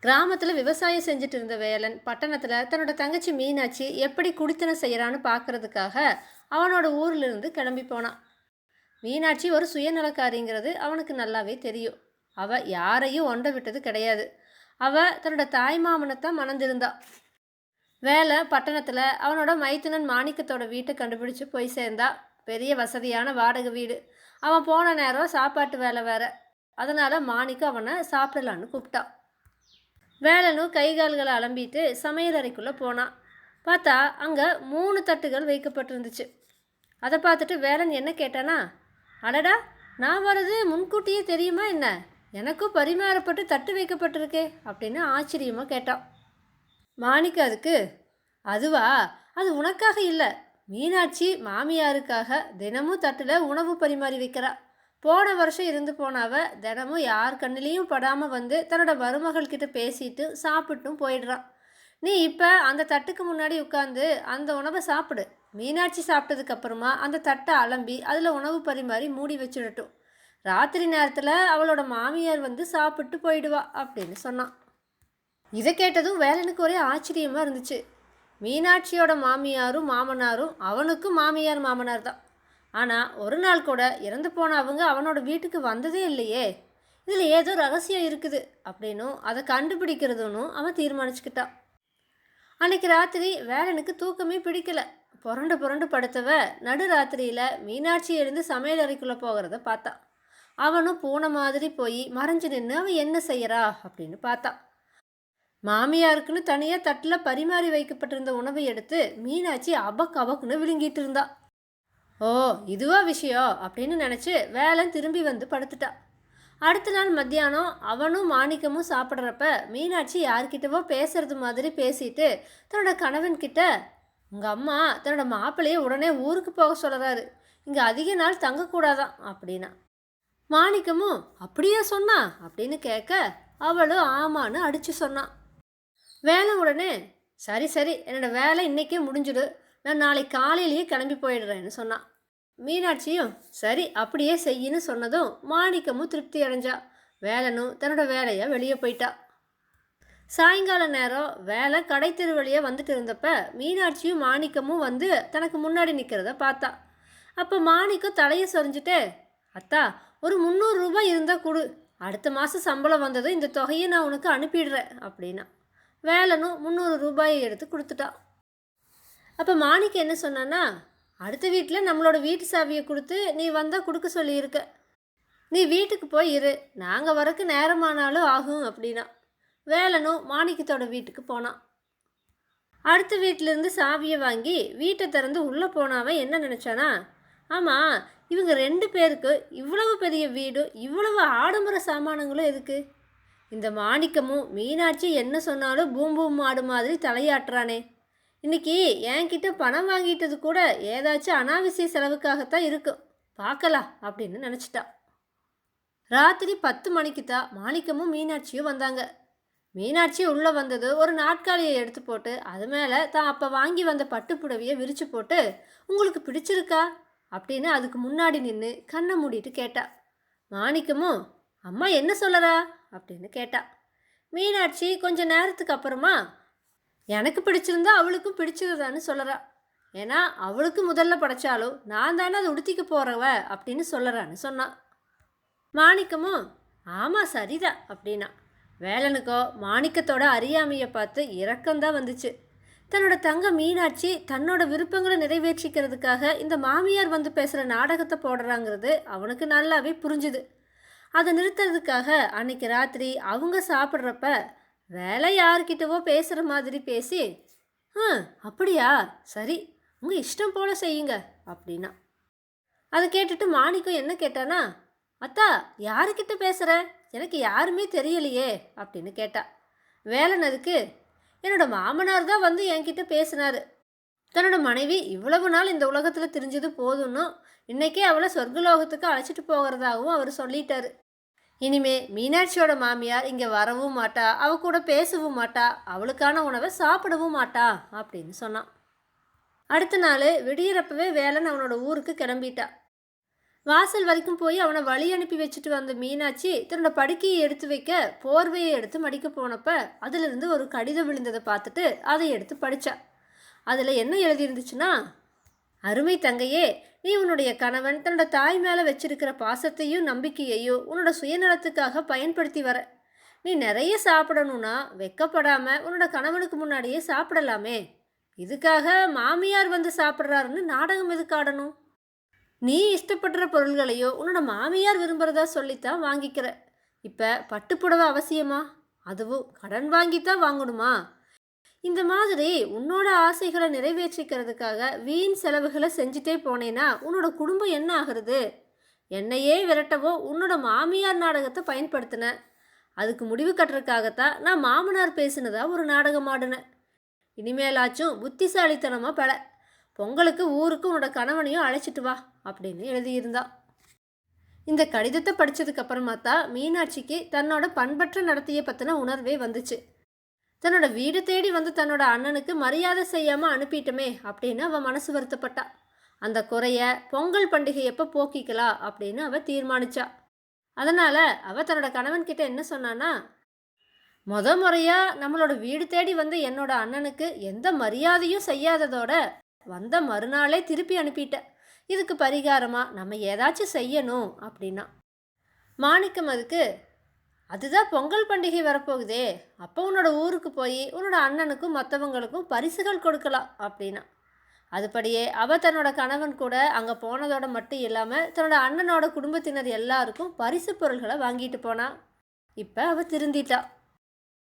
கிராமத்தில் விவசாயம் செஞ்சுட்டு இருந்த வேலன் பட்டணத்தில் தன்னோட தங்கச்சி மீனாட்சி எப்படி குடித்தனை செய்கிறான்னு பார்க்கறதுக்காக அவனோட ஊர்லேருந்து கிளம்பி போனான். மீனாட்சி ஒரு சுயநலக்காரிங்கிறது அவனுக்கு நல்லாவே தெரியும். அவ யாரையும் ஒண்டை விட்டது கிடையாது. அவ தன்னோட தாய் மாமனைத்தான் மணந்திருந்தா. வேலை பட்டணத்தில் அவனோட மைத்துனன் மாணிக்கத்தோட வீட்டை கண்டுபிடிச்சு போய் சேர்ந்தா. பெரிய வசதியான வாடகை வீடு. அவன் போன நேரம் சாப்பாட்டு வேலை வேற. அதனால் மாணிக்கம் அவனை சாப்பிடலான்னு கூப்பிட்டான். வேலனும் கை கால்களை அலம்பிட்டு சமையல் அறைக்குள்ளே போனான் பார்த்தா அங்கே மூணு தட்டுகள் வைக்கப்பட்டிருந்துச்சு. அதை பார்த்துட்டு வேலன் என்ன கேட்டானா அடடா நான் வர்றது முன்கூட்டியே தெரியுமா என்ன? எனக்கும் பரிமாறப்பட்டு தட்டு வைக்கப்பட்டிருக்கே அப்படின்னு ஆச்சரியமாக கேட்டான் மாணிக்க அதுக்கு அதுவா? அது உனக்காக இல்லை. மீனாட்சி மாமியாருக்காக தினமும் தட்டில் உணவு பரிமாறி வைக்கிறா. போன வருஷம் இருந்து போனவ தினமும் யார் கண்ணிலையும் படாமல் வந்து தன்னோட மருமகள்கிட்ட பேசிட்டு சாப்பிட்டும் போயிடுறான். நீ இப்போ அந்த தட்டுக்கு முன்னாடி உட்காந்து அந்த உணவை சாப்பிடு. மீனாட்சி சாப்பிட்டதுக்கு அப்புறமா அந்த தட்டை அலம்பி அதில் உணவு பரிமாறி மூடி வச்சுடட்டும். ராத்திரி நேரத்தில் அவளோட மாமியார் வந்து சாப்பிட்டு போயிடுவா அப்படின்னு சொன்னான். இதை கேட்டதும் வேலனுக்கு ஒரே ஆச்சரியமாக இருந்துச்சு. மீனாட்சியோட மாமியாரும் மாமனாரும் அவனுக்கும் மாமியார் மாமனார் தான். ஆனால் ஒரு நாள் கூட இறந்து போன அவங்க அவனோட வீட்டுக்கு வந்ததே இல்லையே. இதில் ஏதோ ரகசியம் இருக்குது அப்படின்னும் அதை கண்டுபிடிக்கிறதுன்னு அவன் தீர்மானிச்சுக்கிட்டான் அன்னைக்கு ராத்திரி வேலனுக்கு தூக்கமே பிடிக்கல. புரண்டு புரண்டு படுத்தவ நடு ராத்திரியில் மீனாட்சி எழுந்து சமையல் அறைக்குள்ளே போகிறத பார்த்தான் அவனும் பூனை மாதிரி போய் மறைஞ்சு நின்று அவன் என்ன செய்யறா அப்படின்னு பார்த்தான் மாமியாருக்குன்னு தனியாக தட்டில் பரிமாறி வைக்கப்பட்டிருந்த உணவை எடுத்து மீனாட்சி அபக் அபக்குன்னு விழுங்கிட்டு இருந்தாள் ஓ இதுவா விஷயம்? அப்படின்னு நினச்சி வேலன் திரும்பி வந்து படுத்துட்டா. அடுத்த நாள் மத்தியானம் அவனும் மாணிக்கமும் சாப்பிட்றப்ப மீனாட்சி யார்கிட்டவோ பேசுறது மாதிரி பேசிட்டு தன்னோட கணவன் கிட்ட உங்கள் அம்மா தன்னோட மாப்பிள்ளையை உடனே ஊருக்கு போக சொல்கிறாரு இங்கே அதிக நாள் தங்கக்கூடாதான் அப்படின்னா. மாணிக்கமும் அப்படியே சொன்னா? அப்படின்னு கேட்க அவளும் ஆமான்னு அடித்து சொன்னான் வேலை உடனே சரி சரி என்னோட வேலை இன்றைக்கே முடிஞ்சிடு. நான் நாளை காலையிலேயே கிளம்பி போயிடுறேன்னு சொன்னான் மீனாட்சியும் சரி அப்படியே செய்யின்னு சொன்னதும் மாணிக்கமும் திருப்தி அடைஞ்சா. வேலனும் தன்னோட வேலையை வெளியே போயிட்டா. சாயங்கால நேரம் வேலை கடை தெரு வழியாக வந்துட்டு இருந்தப்ப மீனாட்சியும் மாணிக்கமும் வந்து தனக்கு முன்னாடி நிற்கிறத பார்த்தா. அப்போ மாணிக்கம் தலையை சொரிஞ்சுட்டு அத்தா ஒரு முந்நூறு ரூபாய் இருந்தால் கொடு. அடுத்த மாதம் சம்பளம் வந்ததும் இந்த தொகையை நான் உனக்கு அனுப்பிடுறேன் அப்படின்னா. வேலனும் முந்நூறு ரூபாயை எடுத்து கொடுத்துட்டா. அப்போ மாணிக்கம் என்ன சொன்னான்னா அடுத்த வீட்டில் நம்மளோட வீட்டு சாவியை கொடுத்து நீ வந்தால் கொடுக்க சொல்லியிருக்க. நீ வீட்டுக்கு போய் இரு. நாங்கள் வரக்கு நேரமானாலும் ஆகும் அப்படின்னா. வேலனும் மாணிக்கத்தோட வீட்டுக்கு போனான். அடுத்த வீட்டிலேருந்து சாவியை வாங்கி வீட்டை திறந்து உள்ளே போனவன் என்ன நினச்சானா ஆமாம் இவங்க ரெண்டு பேருக்கு இவ்வளவு பெரிய வீடும் இவ்வளவு ஆடம்பர சாமானங்களும் எதுக்கு? இந்த மாணிக்கமும் மீனாட்சி என்ன சொன்னாலும் பூம் பூம் மாடு மாதிரி தலையாட்டுறானே. இன்னைக்கு என்கிட்ட பணம் வாங்கிட்டது கூட ஏதாச்சும் அனாவசிய செலவுக்காகத்தான் இருக்கும் பார்க்கலாம் அப்படின்னு நினச்சிட்டா. ராத்திரி பத்து மணிக்கு தான் மாணிக்கமும் மீனாட்சியும் வந்தாங்க. மீனாட்சி உள்ளே வந்தது ஒரு நாட்காலியை எடுத்து போட்டு அது மேலே தான் அப்போ வாங்கி வந்த பட்டு புடவையை போட்டு உங்களுக்கு பிடிச்சிருக்கா? அப்படின்னு அதுக்கு முன்னாடி நின்று கண்ணை மூடிட்டு கேட்டா. மாணிக்கமும் அம்மா என்ன சொல்லறா? அப்படின்னு கேட்டா. மீனாட்சி கொஞ்ச நேரத்துக்கு அப்புறமா எனக்கு பிடிச்சிருந்தா அவளுக்கும் பிடிச்சதுதான்னு சொல்லறா. ஏன்னா அவளுக்கு முதல்ல படைச்சாலும் நான் தானே அதை உடுத்திக்க போகிறவ அப்படின்னு சொல்லறான்னு சொன்னான் மாணிக்கமும் ஆமாம் சரிதான் அப்படின்னா. வேலனுக்கோ மாணிக்கத்தோட அறியாமையை பார்த்து இரக்கம்தான் வந்துச்சு. தன்னோட தங்க மீனாட்சி தன்னோட விருப்பங்களை நிறைவேற்றிக்கிறதுக்காக இந்த மாமியார் வந்து பேசுகிற நாடகத்தை போடுறாங்கிறது அவனுக்கு நல்லாவே புரிஞ்சுது. அதை நிறுத்துறதுக்காக அன்னைக்கு ராத்திரி அவங்க சாப்பிட்றப்ப வேலை யார்கிட்டவோ பேசுகிற மாதிரி பேசி ஆ அப்படியா? சரி உங்கள் இஷ்டம் போல செய்யுங்க அப்படின்னா. அதை கேட்டுட்டு மாணிக்கம் என்ன கேட்டானா அத்தா யாருக்கிட்ட பேசுகிற எனக்கு யாருமே தெரியலையே அப்படின்னு கேட்டா. வேலன் என்னோடய மாமனார் தான் வந்து என்கிட்ட பேசினார். தன்னோட மனைவி இவ்வளவு நாள் இந்த உலகத்தில் தெரிஞ்சது போதும்னும் இன்றைக்கே அவளை சொர்க்கலோகத்துக்கு அழைச்சிட்டு போகிறதாகவும் அவர் சொல்லிட்டாரு. இனிமே மீனாட்சியோட மாமியார் இங்கே வரவும் மாட்டா அவ கூட பேசவும் மாட்டா அவளுக்கான உணவை சாப்பிடவும் மாட்டா அப்படின்னு சொன்னான். அடுத்த நாள் விடியறப்பவே வேலன் அவனோட ஊருக்கு கிளம்பிட்டா. வாசல் வரைக்கும் போய் அவனை வழி அனுப்பி வச்சுட்டு வந்த மீனாட்சி தன்னோட படுக்கையை எடுத்து வைக்க போர்வையை எடுத்து மடிக்க போனப்ப அதிலிருந்து ஒரு கடிதம் விழுந்ததை பார்த்துட்டு அதை எடுத்து படித்தா அதில் என்ன எழுதியிருந்துச்சுன்னா அருமை தங்கையே நீ உன்னுடைய கணவன் தன்னோட தாய் மேலே வச்சிருக்கிற பாசத்தையும் நம்பிக்கையையும் உன்னோட சுயநலத்துக்காக பயன்படுத்தி வர. நீ நிறைய சாப்பிடணும்னா வெக்கப்படாம உன்னோட கணவனுக்கு முன்னாடியே சாப்பிடலாமே. இதுக்காக மாமியார் வந்து சாப்பிட்றாருன்னு நாடகம் எதுக்கு ஆடணும்? நீ இஷ்டப்படுற பொருள்களையோ உன்னோட மாமியார் விரும்புகிறதா சொல்லித்தான் வாங்கிக்கிற. இப்போ பட்டுப்புடவை அவசியமா? அதுவும் கடன் வாங்கித்தான் வாங்கணுமா? இந்த மாதிரி உன்னோட ஆசைகளை நிறைவேற்றிக்கிறதுக்காக வீண் செலவுகளை செஞ்சுட்டே போனேன்னா உன்னோட குடும்பம் என்ன ஆகுறது? என்னையே விரட்டவோ உன்னோட மாமியார் நாடகத்தை பயன்படுத்தின. அதுக்கு முடிவு கட்டுறதுக்காகத்தான் நான் மாமனார் பேசினதா ஒரு நாடகம் ஆடினேன். இனிமேலாச்சும் புத்திசாலித்தனமாக பல. பொங்கலுக்கு ஊருக்கு உன்னோட கணவனையும் அழைச்சிட்டு வா அப்படின்னு எழுதியிருந்தா. இந்த கடிதத்தை படித்ததுக்கப்புறமா தான் மீனாட்சிக்கு தன்னோட பண்பற்ற நடத்தையை பற்றின உணர்வே வந்துச்சு. தன்னோட வீடு தேடி வந்து தன்னோட அண்ணனுக்கு மரியாதை செய்யாமல் அனுப்பிட்டோமே அப்படின்னு அவள் மனசு வருத்தப்பட்டா. அந்த குறைய பொங்கல் பண்டிகை எப்போ போக்கிக்கலாம் அப்படின்னு அவள் தீர்மானிச்சா. அதனால் அவள் தன்னோட கணவன்கிட்ட என்ன சொன்னான்னா முத முறையாக நம்மளோட வீடு தேடி வந்து என்னோட அண்ணனுக்கு எந்த மரியாதையும் செய்யாததோட வந்த மறுநாளே திருப்பி அனுப்பிட்டேன் இதுக்கு பரிகாரமாக நம்ம ஏதாச்சும் செய்யணும் அப்படின்னா. மாணிக்கம் அதுக்கு அதுதான் பொங்கல் பண்டிகை வரப்போகுதே. அப்போ உன்னோட ஊருக்கு போய் உன்னோட அண்ணனுக்கும் மற்றவங்களுக்கும் பரிசுகள் கொடுக்கலாம் அப்படின்னா. அதுபடியே அவள் தன்னோட கணவன் கூட அங்கே போனதோட மட்டும் இல்லாமல் தன்னோட அண்ணனோட குடும்பத்தினர் எல்லாருக்கும் பரிசு பொருள்களை வாங்கிட்டு போனா. இப்போ அவள் திருந்திட்டா.